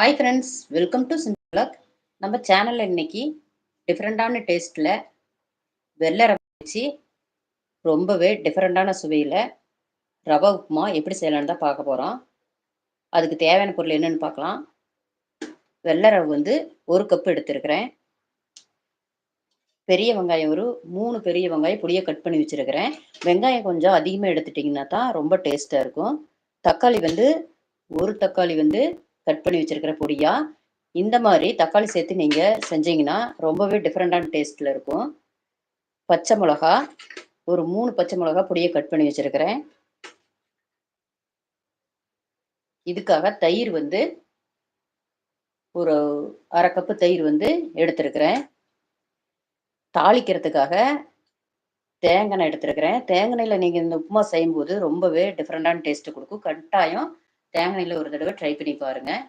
Hi friends welcome to சிம்பிளாக் நம்ம சேனலில் இன்னைக்கு டிஃப்ரெண்ட்டான டேஸ்ட்டில் வெள்ளை ரவை வச்சு ரொம்பவே டிஃப்ரெண்ட்டான சுவையில் ரவை உப்புமா எப்படி செய்யலான்னு தான் பார்க்க போகிறோம் அதுக்கு தேவையான பொருள் என்னென்னு பார்க்கலாம். வெள்ளை ரவை வந்து ஒரு கப் எடுத்துருக்கிறேன். பெரிய வெங்காயம் ஒரு மூணு பெரிய வெங்காயம் பொடியை கட் பண்ணி வச்சுருக்கிறேன். வெங்காயம் கொஞ்சம் அதிகமாக எடுத்துட்டிங்கன்னா தான் ரொம்ப டேஸ்ட்டாக இருக்கும். தக்காளி வந்து ஒரு தக்காளி வந்து கட் பண்ணி வச்சிருக்கிற பொடியா? இந்த மாதிரி தக்காளி சேர்த்து நீங்கள் செஞ்சீங்கன்னா ரொம்பவே டிஃப்ரெண்டான டேஸ்ட்டில் இருக்கும். பச்சை மிளகா ஒரு மூணு பச்சை மிளகா பொடியை கட் பண்ணி வச்சுருக்கிறேன். இதுக்காக தயிர் வந்து ஒரு அரை கப்பு தயிர் வந்து எடுத்திருக்கிறேன். தாளிக்கிறதுக்காக தேங்காய் எடுத்துருக்கிறேன். தேங்காயில் நீங்கள் இந்த உப்புமா செய்யும்போது ரொம்பவே டிஃப்ரெண்ட்டான டேஸ்ட்டு கொடுக்கும். கட்டாயம் தேங்காயில் ஒரு தடவை ட்ரை பண்ணி பாருங்கள்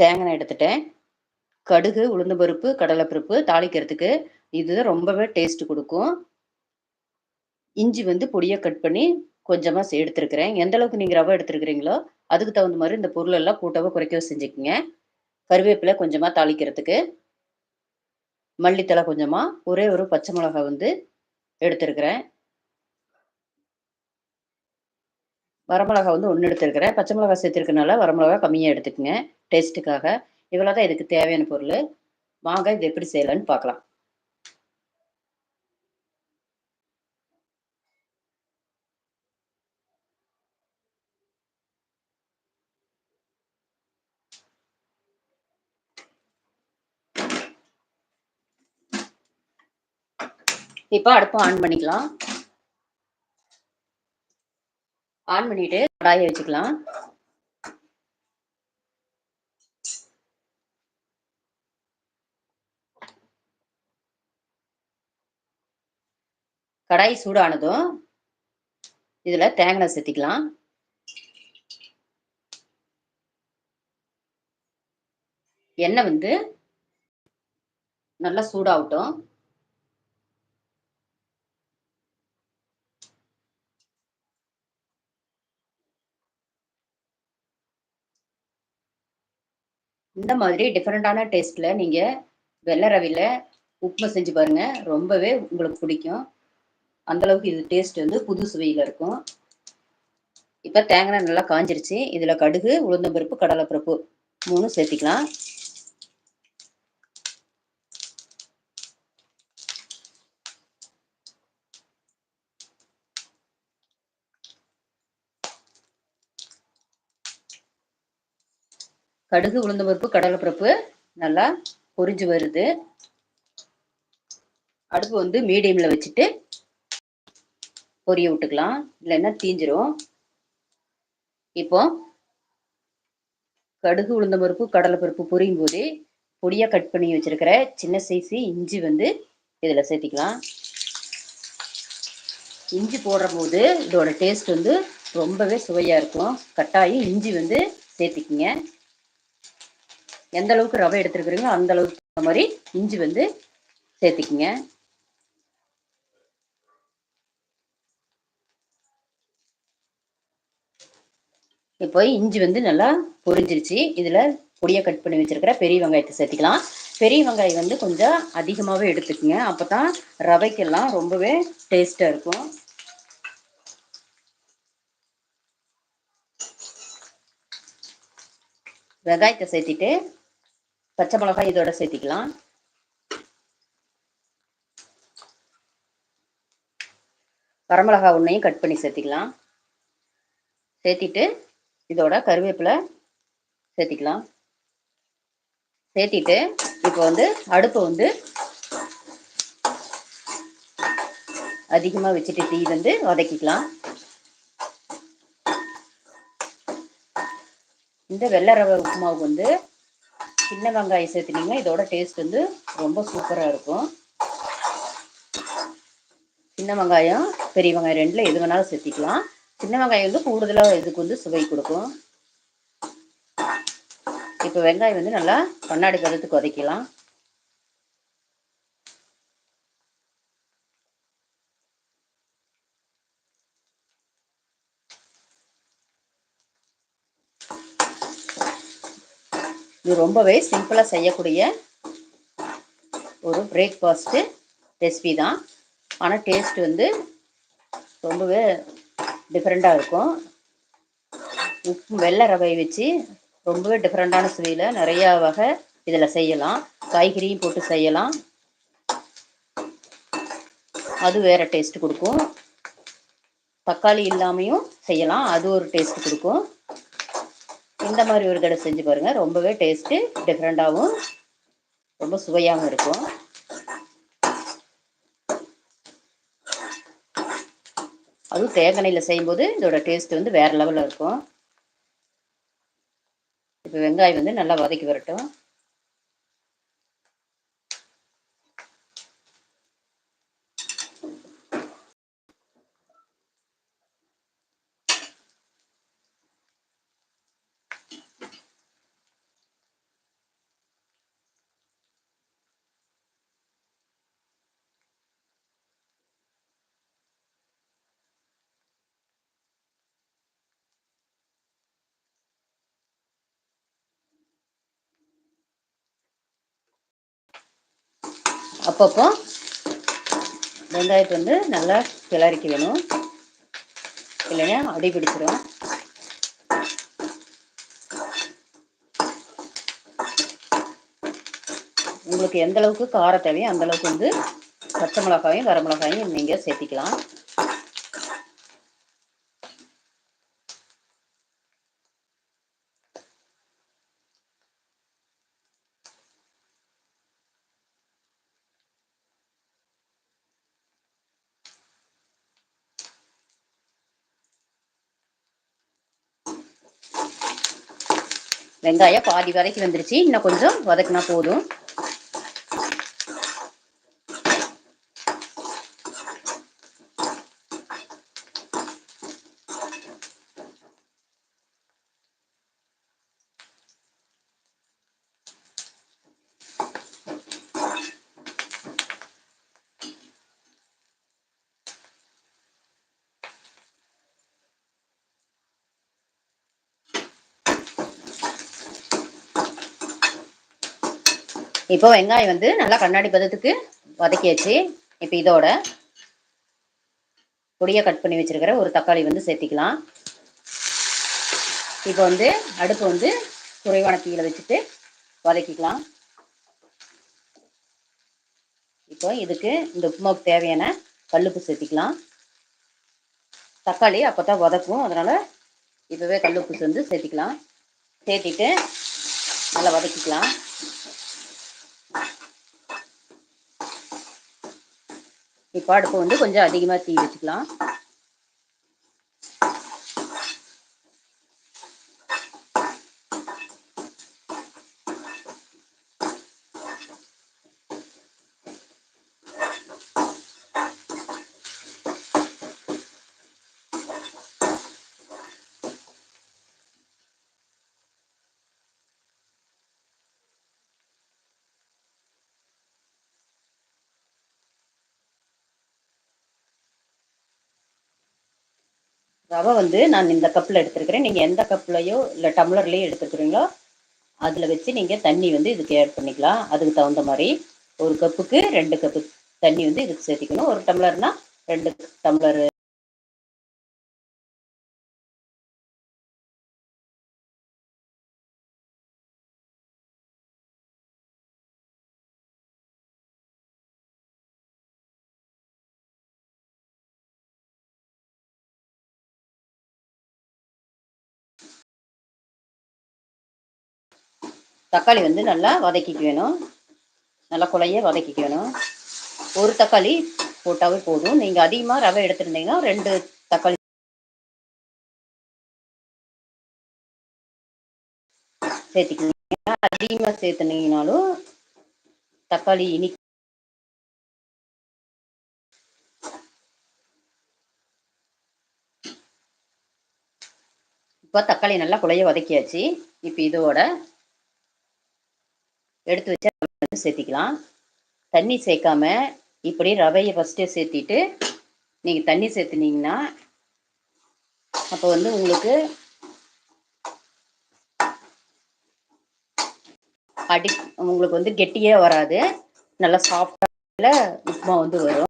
தேங்காய் எடுத்துட்டேன். கடுகு உளுந்து பருப்பு கடலைப்பருப்பு தாளிக்கிறதுக்கு இது ரொம்பவே டேஸ்ட் கொடுக்கும். இஞ்சி வந்து பொடியாக கட் பண்ணி கொஞ்சமாக எடுத்துருக்கிறேன். எந்த அளவுக்கு நீங்கள் ரவை எடுத்துருக்கிறீங்களோ அதுக்கு தகுந்த மாதிரி இந்த பொருள் எல்லாம் கூட்டவோ குறைக்கவோ செஞ்சுக்கோங்க. கருவேப்பிலை கொஞ்சமாக தாளிக்கிறதுக்கு. மல்லித்தலை கொஞ்சமாக ஒரே ஒரு பச்சை மிளகாய் வந்து எடுத்துருக்கிறேன். வரமிளகா வந்து ஒன்று எடுத்துருக்கிறேன். பச்சை மிளகா சேர்த்துருக்கனால வரமிளகா கம்மியாக எடுத்துக்கங்க டேஸ்ட்டுக்காக இவ்வளோ தான் இதுக்கு தேவையான பொருள். வாங்க இது எப்படி செய்யலான்னு பார்க்கலாம். இப்போ அடுப்பு ஆன் பண்ணிக்கலாம். ஆன் பண்ணிட்டு கடாயை வச்சுக்கலாம். கடாய் சூடானதும் இதுல தேங்காய் சேர்த்திக்கலாம். எண்ணெய் வந்து நல்லா சூடாகட்டும். இந்த மாதிரி டிஃப்ரெண்ட்டான டேஸ்ட்டில் நீங்கள் வெள்ளை ரவியில் உப்புமா செஞ்சு பாருங்கள் ரொம்பவே உங்களுக்கு பிடிக்கும். அந்தளவுக்கு இது டேஸ்ட் வந்து புது சுவையில் இருக்கும். இப்போ தேங்காய் நல்லா காஞ்சிருச்சு. இதில் கடுகு உளுந்தம்பருப்பு கடலைப்பருப்பு மூணு சேர்த்திக்கலாம். கடுகு உளுந்த பருப்பு கடலைப்பருப்பு நல்லா பொரிஞ்சு வருது. அடுப்பு வந்து மீடியமில் வச்சுட்டு பொரிய விட்டுக்கலாம். இல்லைன்னா தீஞ்சிரும். இப்போ கடுகு உளுந்த பருப்பு கடலைப்பருப்பு பொரியும் போது பொடியாக கட் பண்ணி வச்சுருக்கிற சின்ன சைஸு இஞ்சி வந்து இதில் சேர்த்திக்கலாம். இஞ்சி போடுற போது இதோட டேஸ்ட் வந்து ரொம்பவே சுவையாக இருக்கும். கட்டாயம் இஞ்சி வந்து சேர்த்திக்கிங்க. எந்த அளவுக்கு ரவை எடுத்துருக்குறீங்களோ அந்த அளவுக்கு மாதிரி இஞ்சி வந்து சேர்த்துக்கிங்க. இப்போ இஞ்சி வந்து நல்லா பொரிஞ்சிருச்சு. இதில் பொடியாக கட் பண்ணி வச்சிருக்கிற பெரிய வெங்காயத்தை சேர்த்திக்கலாம். பெரிய வெங்காயம் வந்து கொஞ்சம் அதிகமாகவே எடுத்துக்கோங்க. அப்போ தான் ரவைக்கெல்லாம் ரொம்பவே டேஸ்ட்டாக இருக்கும். வெங்காயத்தை சேர்த்திட்டு பச்சை மிளகாய் இதோட சேர்த்திக்கலாம். வரமிளகா ஒன்றையும் கட் பண்ணி சேர்த்திக்கலாம். சேர்த்திட்டு இதோட கருவேப்பிலை சேர்த்திக்கலாம். சேர்த்திட்டு இப்போ வந்து அடுப்பை வந்து அதிகமாக வச்சுட்டு தீ வந்து வதக்கிக்கலாம். இந்த வெள்ளை ரவை உப்புமாவுக்கு வந்து சின்ன வெங்காயம் சேர்த்துனீங்கன்னா இதோட டேஸ்ட் வந்து ரொம்ப சூப்பராக இருக்கும். சின்ன வெங்காயம் பெரிய வெங்காயம் ரெண்டில் எது வேணாலும் சேர்த்திக்கலாம். சின்ன வெங்காயம் வந்து கூடுதலாக இதுக்கு வந்து சுவை கொடுக்கும். இப்போ வெங்காயம் வந்து நல்லா கண்ணாடி பதத்துக்கு வதக்கலாம் இது ரொம்பவே சிம்பிளாக செய்யக்கூடிய ஒரு பிரேக்ஃபாஸ்ட்டு ரெசிபி தான். ஆனால் டேஸ்ட் வந்து ரொம்பவே டிஃப்ரெண்ட்டாக இருக்கும். உப்பு வெள்ளை ரவை வச்சு ரொம்பவே டிஃப்ரெண்ட்டான சுவையில் நிறையா வகை இதில் செய்யலாம். காய்கறியும் போட்டு செய்யலாம். அது வேறு டேஸ்ட் கொடுக்கும். தக்காளி இல்லாமையும் செய்யலாம். அது ஒரு டேஸ்ட் கொடுக்கும். இந்த மாதிரி ஒரு தடவை செஞ்சு பாருங்கள் ரொம்பவே டேஸ்ட்டு டிஃப்ரெண்ட்டாகவும் ரொம்ப சுவையாகவும் இருக்கும். அதுவும் தேங்காயில் செய்யும்போது இதோட டேஸ்ட் வந்து வேறு லெவலில் இருக்கும். இப்போ வெங்காயம் வந்து நல்லா வதக்கி வரட்டும். அப்பப்போ வெங்காயத்தை வந்து நல்லா கிளறிக்க வேணும். இல்லைன்னா அடி பிடிச்சிரும். உங்களுக்கு எந்த அளவுக்கு காரம் தேவையோ அந்த அளவுக்கு வந்து பச்சை மிளகாயும் வரமிளகாயும் நீங்கள் சேர்த்திக்கலாம். வெங்காயம் பாதி வதக்கி வந்துருச்சு. இன்னும் கொஞ்சம் வதக்கினா போதும். இப்போ வெங்காயம் வந்து நல்லா கண்ணாடி பதத்துக்கு வதக்கியாச்சு. இப்போ இதோட பொடியை கட் பண்ணி வச்சிருக்கிற ஒரு தக்காளி வந்து சேர்த்திக்கலாம். இப்போ வந்து அடுப்பு வந்து குறைவான தீயில வச்சுட்டு வதக்கிக்கலாம். இப்போ இதுக்கு இந்த உப்புமாவுக்கு தேவையான கல்லுப்பு சேர்த்திக்கலாம். தக்காளி அப்போ தான் வதக்கும். அதனால் இப்போவே கல்லுப்பு வந்து சேர்த்திக்கலாம். சேர்த்திட்டு நல்லா வதக்கிக்கலாம். இப்போ அடுப்பு வந்து கொஞ்சம் அதிகமாக தீ வச்சுக்கலாம். ரவை வந்து நான் இந்த கப்பில் எடுத்துருக்கிறேன். நீங்கள் எந்த கப்லையோ இல்லை டம்ளர்லேயோ எடுத்துருக்குறீங்களோ அதில் வச்சு நீங்கள் தண்ணி வந்து இதுக்கு ஆட் பண்ணிக்கலாம். அதுக்கு தகுந்த மாதிரி ஒரு கப்புக்கு ரெண்டு கப்பு தண்ணி வந்து இதுக்கு சேர்த்திக்கணும். ஒரு டம்ளர்னால் ரெண்டு டம்ளரு தக்காளி வந்து நல்லா வதக்கிக்க வேணும். நல்லா குழைய வதக்கிக்க வேணும். ஒரு தக்காளி போட்டாவே போதும். நீங்கள் அதிகமாக ரவை எடுத்துருந்தீங்கன்னா ரெண்டு தக்காளி சேர்த்துக்கிங்க அதிகமாக சேர்த்துனீங்கனாலும் தக்காளி இனி இப்போ தக்காளி நல்லா குழைய வதக்கியாச்சு. இப்போ இதோட எடுத்து வச்சு சேர்த்திக்கலாம். தண்ணி சேர்க்காம இப்படி ரவையை ஃபஸ்ட்டே சேர்த்திட்டு நீங்கள் தண்ணி சேர்த்துனீங்கன்னா அப்போ வந்து உங்களுக்கு அடி உங்களுக்கு வந்து கெட்டியே வராது. நல்லா சாஃப்டாக உப்புமா வந்து வரும்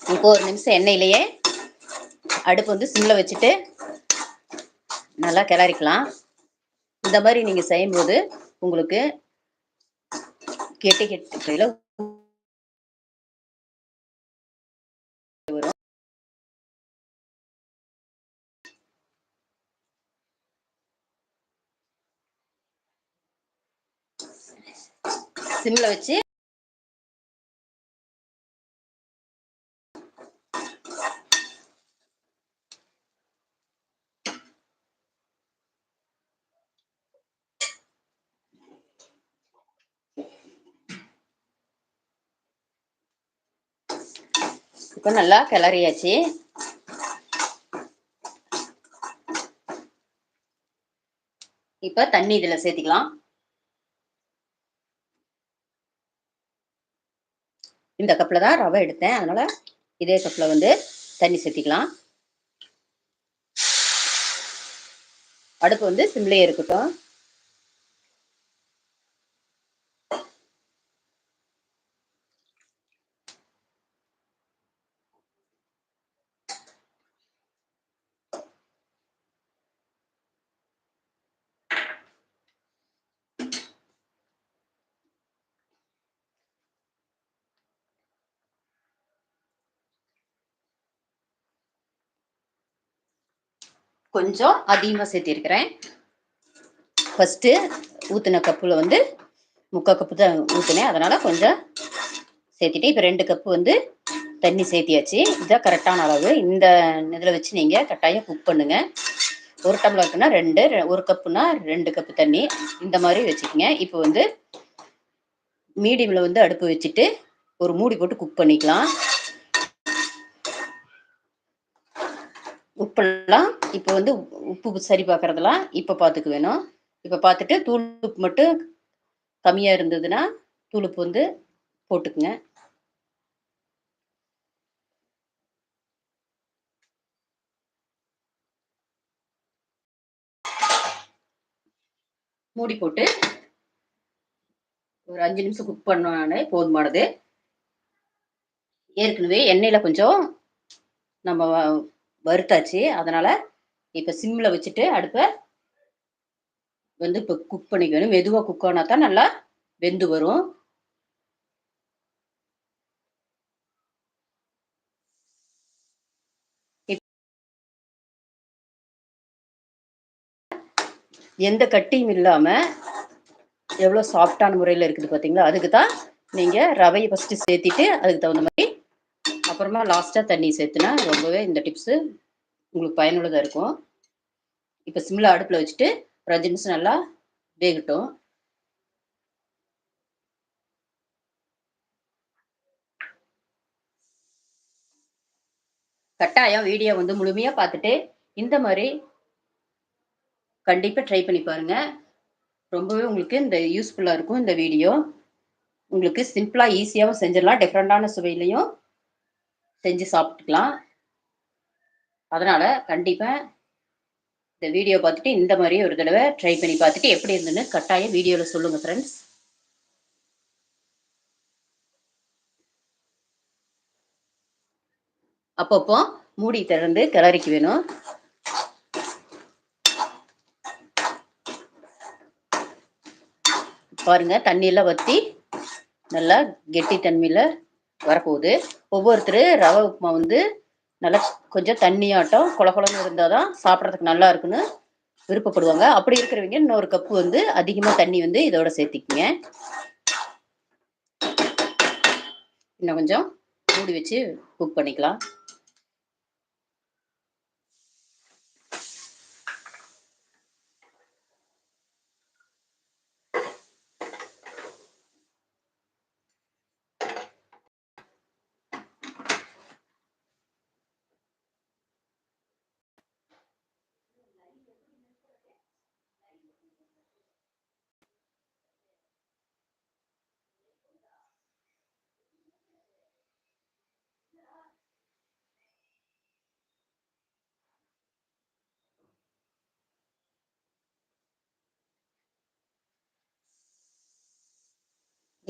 இப்போ ஒரு நிமிஷம் எண்ணெயிலேயே அடுப்பு வந்து சிம்மில் வச்சுட்டு நல்லா கிளறிக்கலாம். இந்த மாதிரி நீங்கள் செய்யும்போது உங்களுக்கு கெட்டி கெட்டி வரும். சிம்மில் வச்சு இப்போ நல்லா கிளறியாச்சு. இப்போ தண்ணி இதில் சேர்த்திக்கலாம். இந்த கப்பில் தான் ரவை எடுத்தேன். அதனால இதே கப்பில் வந்து தண்ணி சேர்த்திக்கலாம். அடுப்பு வந்து சிம்லேயே இருக்கட்டும். கொஞ்சம் அதிகமாக சேர்த்திருக்கிறேன். ஃபஸ்ட்டு ஊற்றின கப்பில் வந்து முக்கால் கப்பு தான் ஊற்றினேன் அதனால் கொஞ்சம் சேர்த்திட்டேன். இப்போ ரெண்டு கப்பு வந்து தண்ணி சேர்த்தியாச்சு. இதுதான் கரெக்டான அளவு. இந்த இதில் வச்சு நீங்கள் கட்டாயம் குக் பண்ணுங்கள் ஒரு டம்ளருக்குன்னா ரெண்டு ஒரு கப்புனா ரெண்டு கப்பு தண்ணி. இந்த மாதிரி வச்சுக்கோங்க. இப்போ வந்து மீடியமில் வந்து அடுப்பு வச்சுட்டு ஒரு மூடி போட்டு குக் பண்ணிக்கலாம். உப்பெல்லாம் இப்போ வந்து உப்பு சரி பார்க்குறதெல்லாம் இப்போ பார்த்துக்க வேணும். இப்போ பார்த்துட்டு தூள் உப்பு மட்டும் கம்மியாக இருந்ததுன்னா தூள் உப்பு வந்து போட்டுக்குங்க. மூடி போட்டு ஒரு அஞ்சு நிமிஷம் குக் பண்ணாலே போதுமானது. ஏற்கனவே எண்ணெயில் கொஞ்சம் நம்ம வறுத்தாச்சு. அதனால் இப்போ சிம்மில் வச்சுட்டு அடுப்பை வந்து இப்போ குக் பண்ணிக்கணும். மெதுவாக குக் ஆனால் தான் நல்லா வெந்து வரும். எந்த கட்டியும் இல்லாமல் எவ்வளோ சாஃப்டான முறையில் இருக்குது பார்த்தீங்களா அதுக்கு தான் நீங்கள் ரவையை ஃபஸ்ட்டு சேர்த்திட்டு அதுக்கு தகுந்த மாதிரி அப்புறமா லாஸ்ட்டாக தண்ணி சேர்த்துனா ரொம்பவே இந்த டிப்ஸு உங்களுக்கு பயனுள்ளதாக இருக்கும். இப்போ சிம்மில் அடுப்பில் வச்சுட்டு ஒரு அஞ்சு நிமிஷம் நல்லா வேகட்டும். கட்டாயம் வீடியோ வந்து முழுமையாக பார்த்துட்டு இந்த மாதிரி கண்டிப்பாக ட்ரை பண்ணி பாருங்கள் ரொம்பவே உங்களுக்கு இந்த யூஸ்ஃபுல்லாக இருக்கும் இந்த வீடியோ உங்களுக்கு சிம்பிளாக ஈஸியாகவும் செஞ்சிடலாம். டிஃப்ரெண்ட்டான சுவையிலையும் செஞ்சு சாப்பிட்டுக்கலாம். அதனால் கண்டிப்பாக இந்த வீடியோ பார்த்துட்டு இந்த மாதிரி ஒரு தடவை ட்ரை பண்ணி பார்த்துட்டு எப்படி இருந்துன்னு கட்டாயம் வீடியோவில் சொல்லுங்கள் ஃப்ரெண்ட்ஸ் அப்பப்போ மூடி திறந்து கிளறிக்கு வேணும். பாருங்க தண்ணியெல்லாம் வற்றி நல்லா கெட்டி தன்மையில் வரப்போகுது. ஒவ்வொருத்தர் ரவை உப்புமா வந்து நல்லா கொஞ்சம் தண்ணியாட்டம் குள இருந்தால் தான் சாப்பிட்றதுக்கு நல்லா இருக்குன்னு விருப்பப்படுவாங்க. அப்படி இருக்கிறவங்க இன்னொரு கப்பு வந்து அதிகமாக தண்ணி வந்து இதோட சேர்த்திக்கிங்க. இன்னும் கொஞ்சம் மூடி வச்சு குக் பண்ணிக்கலாம்.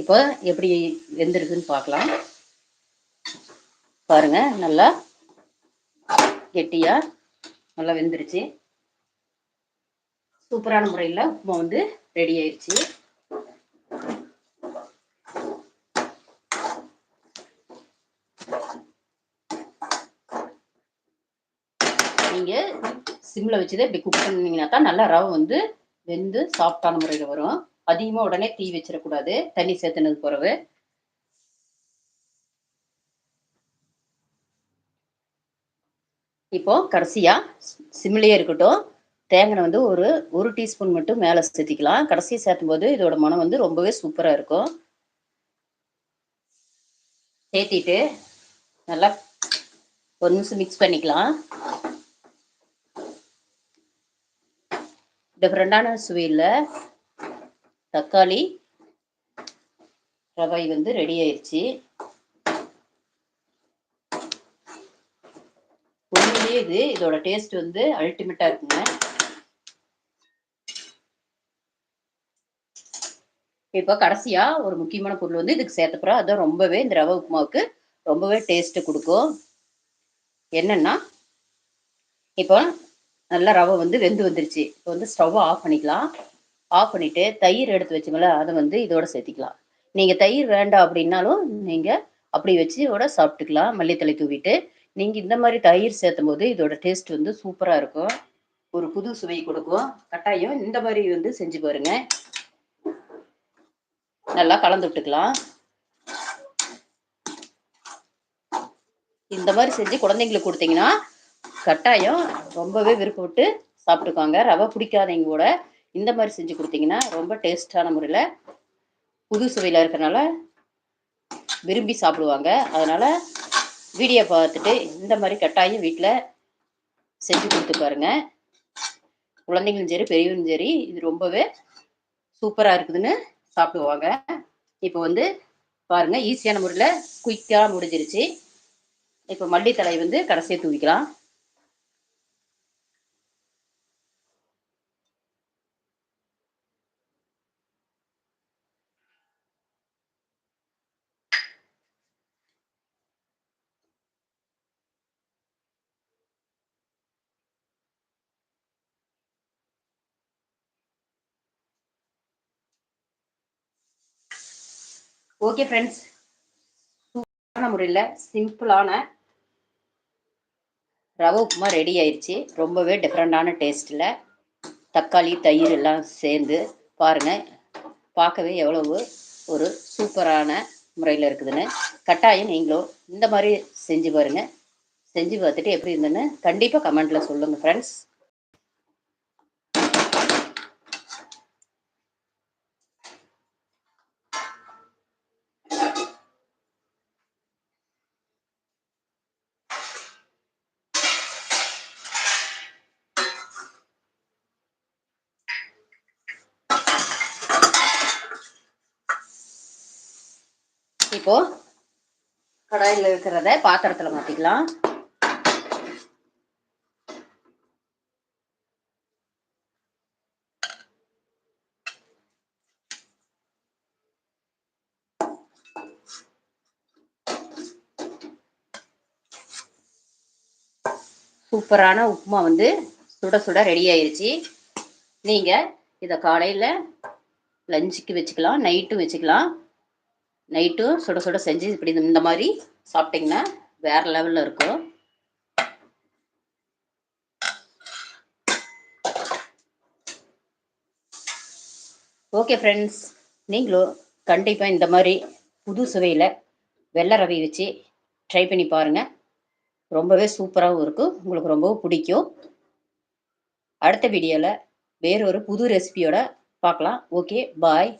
இப்போ எப்படி வெந்திருக்குன்னு பார்க்கலாம். பாருங்க நல்லா கெட்டியாக நல்லா வெந்துருச்சு. சூப்பரான முறையில் உப்புமா வந்து ரெடி ஆயிடுச்சு நீங்கள் சிம்மில் வச்சுதே இப்படி குக் பண்ணிங்கன்னா தான் நல்லா ரவை வந்து வெந்து சாஃப்டான முறையில் வரும். அதிகமாக உடனே தீ வச்சிடக்கூடாது. தண்ணி சேர்த்துனது பிறகு. இப்போ கடைசியா சிம்லேயே இருக்கட்டும். தேங்காய் வந்து ஒரு ஒரு டீஸ்பூன் மட்டும் மேலே சேர்த்திக்கலாம். கடைசியாக சேர்த்தும் போது இதோட மனம் வந்து ரொம்பவே சூப்பராக இருக்கும். சேர்த்திட்டு நல்லா ஒரு நிமிஷம் மிக்ஸ் பண்ணிக்கலாம். டிஃப்ரெண்டான சுவையில் தக்காளி ரவை வந்து ரெடி ஆயிடுச்சு உண்மையிலேயே இது இதோட டேஸ்ட் வந்து அல்டிமேட்டா இருக்குங்க. இப்போ கடைசியா ஒரு முக்கியமான பொருள் வந்து இதுக்கு சேர்த்துக்கிறோம் அதுதான் ரொம்பவே இந்த ரவை உப்புமாவுக்கு ரொம்பவே டேஸ்ட் கொடுக்கும். என்னன்னா இப்போ நல்லா ரவை வந்து வெந்து வந்துருச்சு. இப்போ வந்து ஸ்டவ் ஆஃப் பண்ணிக்கலாம். ஆஃப் பண்ணிட்டு தயிர் எடுத்து வச்சுங்களேன் அதை வந்து இதோட சேர்த்திக்கலாம். நீங்கள் தயிர் வேண்டாம் அப்படின்னாலும் நீங்கள் அப்படி வச்சு இதோட சாப்பிட்டுக்கலாம். மல்லித்தலை தூவிட்டு நீங்கள் இந்த மாதிரி தயிர் சேர்த்தும் போது இதோட டேஸ்ட் வந்து சூப்பராக இருக்கும். ஒரு புது சுவை கொடுக்கும். கட்டாயம் இந்த மாதிரி வந்து செஞ்சு பாருங்க. நல்லா கலந்து விட்டுக்கலாம். இந்த மாதிரி செஞ்சு குழந்தைங்களுக்கு கொடுத்தீங்கன்னா கட்டாயம் ரொம்பவே விருப்பப்பட்டு சாப்பிட்டுக்காங்க. ரவை பிடிக்காதவங்க கூட இந்த மாதிரி செஞ்சு கொடுத்தீங்கன்னா ரொம்ப டேஸ்டான முறையில் புது சுவையில் இருக்கிறனால விரும்பி சாப்பிடுவாங்க. அதனால் வீடியோ பார்த்துட்டு இந்த மாதிரி கட்டாயம் வீட்டில் செஞ்சு கொடுத்து பாருங்க. குழந்தைங்களும் சரி பெரியவங்களும் சரி இது ரொம்பவே சூப்பராக இருக்குதுன்னு சாப்பிடுவாங்க. இப்போ வந்து பாருங்கள் ஈஸியான முறையில் குயிக்காக முடிஞ்சிருச்சு. இப்போ மல்லித்தலை வந்து கடைசியாக தூவிக்கலாம். ஓகே ஃப்ரெண்ட்ஸ் சூப்பரான முறையில் சிம்பிளான ரவை உப்புமா ரெடி ஆயிடுச்சு ரொம்பவே டிஃப்ரெண்டான டேஸ்ட்டில் தக்காளி தயிர் எல்லாம் சேர்ந்து பாருங்கள் பார்க்கவே எவ்வளவு ஒரு சூப்பரான முறையில் இருக்குதுன்னு. கட்டாயம் நீங்களும் இந்த மாதிரி செஞ்சு பாருங்கள் செஞ்சு பார்த்துட்டு எப்படி இருந்ததுன்னு கண்டிப்பாக கமெண்ட்டில் சொல்லுங்கள் ஃப்ரெண்ட்ஸ் இப்போ கடாயில் இருக்கிறத பாத்திரத்துல மாத்திக்கலாம். சூப்பரான உப்புமா வந்து சுட சுட ரெடி ஆயிருச்சு. நீங்கள் இதை காலையில் லஞ்சுக்கு வச்சுக்கலாம் நைட்டும் வச்சுக்கலாம். நைட்டும் சுட சுட செஞ்சு இப்படி இந்த மாதிரி சாப்பிட்டிங்கன்னா வேறு லெவலில் இருக்கும். ஓகே ஃப்ரெண்ட்ஸ் நீங்களும் கண்டிப்பாக இந்த மாதிரி புது சுவையில் வெள்ளை ரவி வச்சு ட்ரை பண்ணி பாருங்கள் ரொம்பவே சூப்பராகவும் இருக்கும். உங்களுக்கு ரொம்பவும் பிடிக்கும். அடுத்த வீடியோவில் வேறொரு புது ரெசிபியோட பார்க்கலாம். Okay bye